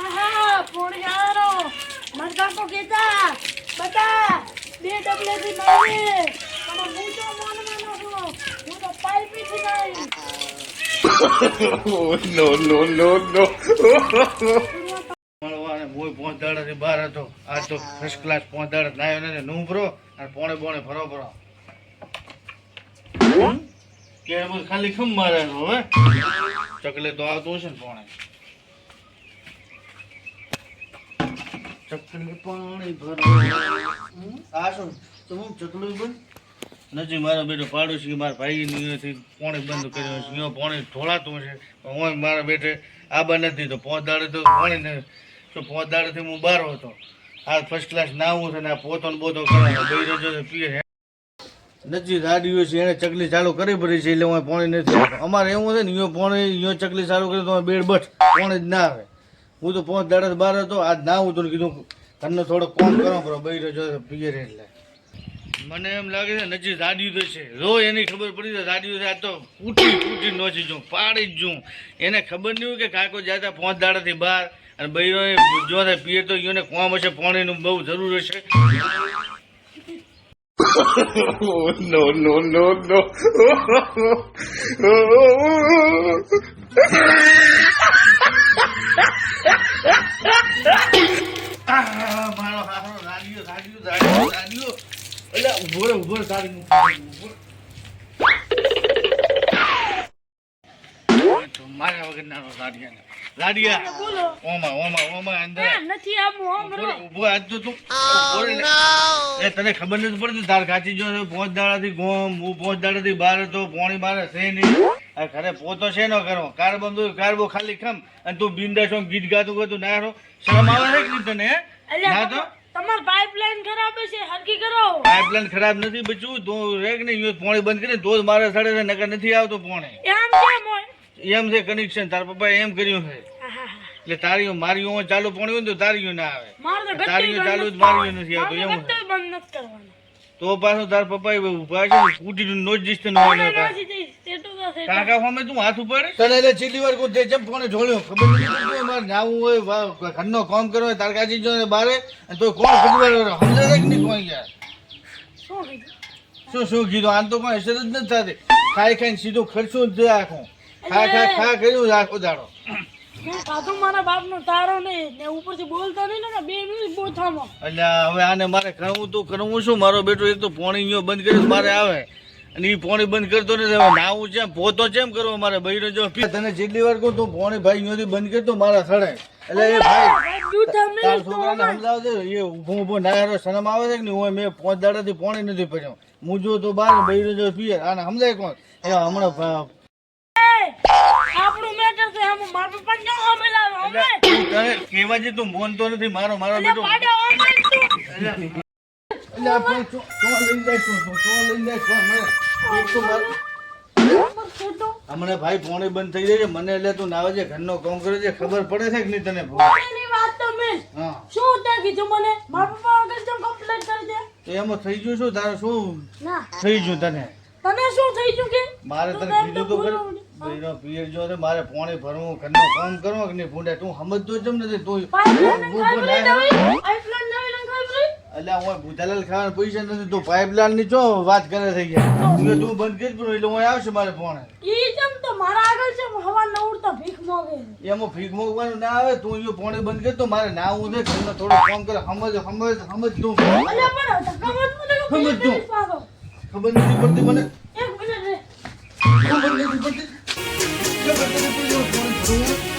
આહા પોણિયારો મરઘા કો કીધા બતા બે ડબલેથી મારી પણ હું તો માનવાનો છું હું તો પાઇપી થી નહીં no, no, no, no. મળવાને મોય બહાર હતો. આજ તો ફર્સ્ટ ક્લાસ પહોંચાડે નાયો ને નું ભરો અને પોણે પોણે ફરો ભરો કે ખાલી ખમ મારે હવે ચકલે તો આવતો હશે ને પાણી. ચકલી પાણી ભરો આ શું? તો હું ચકલું બંધ નથી મારા બેટો પાડોશી મારા ભાઈ થી પોણી બંધ કર્યો છે અહીંયા પાણી ઢોળાતું છે હું મારા બેટે આબા નથી તો પોંચ તો પાણી નથી તો પોંચ દાડેથી હું બહાર હતો. આ ફર્સ્ટ ક્લાસ નાવું છે ને આ પોતો ને બોતો કરવાનો બૈરો જો પીએ. નથી ગાડીઓ છે, એને ચકલી ચાલુ કરી પડી છે, એટલે હું પોણી નથી અમારે એવું છે ને યો પોણી યો ચકલી ચાલુ કરી, તો બેડ બસ, પોણી જ ના આવે. હું તો પોંચ દાડા બહાર હતો, આજ નાવું હતું તો કીધું તમને થોડો કોમ કરો કરો બૈરો જો, પિયર એટલે મને એમ લાગે છે, નજીક રાડ્યું તો છે. રો એની ખબર પડી તો રાડ્યું આ તો ફૂટી ફૂટી નોચી જઉં, પાડી જ જઉં. એને ખબર નહીં કે કાકો જાતા પાંચ દાડાથી બહાર, અને બૈરો જો ને પીએ તો યોને કોમ હશે, પાણીનું બહુ જરૂર હશે. no, no, no, no. આહ, મારો હારો રાડ્યો રાડ્યો રાડ્યો રાડ્યો એટલે ઊભો રે ઊભો રે તારી ઊભો રે. મારા વગર નાનો રાડિયા રાડિયા ઓમાં ઓમાં ઓમાં અંદર. નથી આવું ઊભો ઊભો આજ તો તું ઊભો રે ને. એ તને ખબર નથી પડતી તાર કાચી જો છે પાંચ દાડાથી ગોમ હું પાંચ દાડાથી બહાર હતો પોણી બહાર છે નહીં. ખરે પોતો છે નો કરો કાર બંધુ કાર ખાલી ખમ. અને તું બિંદા છો ગીત ગાતું ગતું ના રહો. શરમ આવે છે કે તને હે? ના તો તમાર પાઇપલાઇન ખરાબ છે હરકી કરો. પાઇપલાઇન ખરાબ નથી બચ્યું તો રેગ નહીં યો પોણી બંધ કરીને તો જ મારે સડે છે નકર નથી આવતો પોણે. એમ કેમ? હોય એમ છે કનેક્શન તાર પપ્પાએ એમ કર્યું છે. આહા. એટલે તારીઓ મારીઓ ચાલુ પણ હોય તો તારીઓ ના આવે. મારે તારીઓ ચાલુ જ મારી નથી આવતો મારે કરવાનું. તો પાછું તાર પપ્પા ઊભા છે જીસ્ટ ન ને નાસી જઈશ, તેટલું તો. છે. કાકા ફોમે તું હાથ ઉપાડે? તને એટલે છેલ્લી વાર કોઈ જેમ ફોને જોડ્યો ઢોળ્યો ખબર નથી મારે જાવું હોય ઘરનો કામ કરવો હોય તાર કાજી જો ને બારે તો કોણ ખબર સમજે છે કે નહીં કોઈ યાર શું શું શું કીધું? આમ તો કોઈ અસર જ નથી થતી. ખાઈ ખાઈને સીધો ખર્ચો જ આખું ખા ખા ખા કર્યું આખો દાડો મેં ખાધું મારા બાપનો તારો ને ઉપરથી બોલતો નહીં ને બે મિનિટ બોથામાં એટલે હવે આને મારે કરવું તો કરવું શું? મારો બેટો એક તો પોણી બંધ કરી મારે આવે. અને એ પોણી બંધ કરતો નથી હવે નાવું છે પોતો ચેમ કરવો મારે બૈરો જો. તને જેટલી વાર કહું તું પોણી ભાઈ અહીંયાથી બંધ કરતો મારા સડે. એટલે એ ભાઈ તાર છોકરાને સમજાવજે એ ઊભો ઊભો નાયરો શરમ આવે છે કે નહીં? હું મેં પાંચ દાડાથી પોણી નથી પડ્યો હું જો તો બાર જો પીએ આને સમજાય કોણ? એ હમણાં આપણું મેટર છે આમ મારા પપ્પાને ન હમેલાવે અમે એટલે તને કહેવા જે તું મોનતો નથી મારો મારો બેટો. પાડો અમે તું. એટલે એટલે આ પણ ચો- ચો લઈને જાય શું? ચો- ચો જાય શું? મને એક તો માર- નંબર ભાઈ પોણી બંધ થઈ જાય છે મને એટલે તું નાવે છે ઘરનો કામ કરે છે ખબર પડે છે કે નહીં તને વાત તો મેં શું કીધું મને? મારા પપ્પા વગર જેમ કમ્પ્લેટ કરી દે એમાં થઈ ગયું શું? તારે શું થઈ ગયું તને? તને શું થઈ ગયું કે? મારે તને કીધું તો તો ખરી. બૈરો પિયર જો મારે પોણે ભરવું ઘરનું કામ કરવું કે નહીં? ભૂંડે તું સમજતો જ નથી તું ના એટલે હું ભૂતાલાલ ખાવાનું પૈસા નથી તું પાઇપલાઇનની જો વાત કરે થઈ ગયા તું બંધ કરી પણ એટલે હું આવશે મારે પોણે. ઈ જેમ તો મારા આગળ છે હવા ન ઉડતા ભીખ માંગે એમાં ફીક મૂકવાનું ના આવે તું પોણી બંધ કરી તો મારે નાવું છે ઘરનો થોડો કામ કરે સમજ સમજ સમજ તું. અલ્યા પણ ધક્કા મત મને કે સમજ તું. ખબર નથી પડતી મને. એક મિનિટ ખબર નથી પડતી. ખબર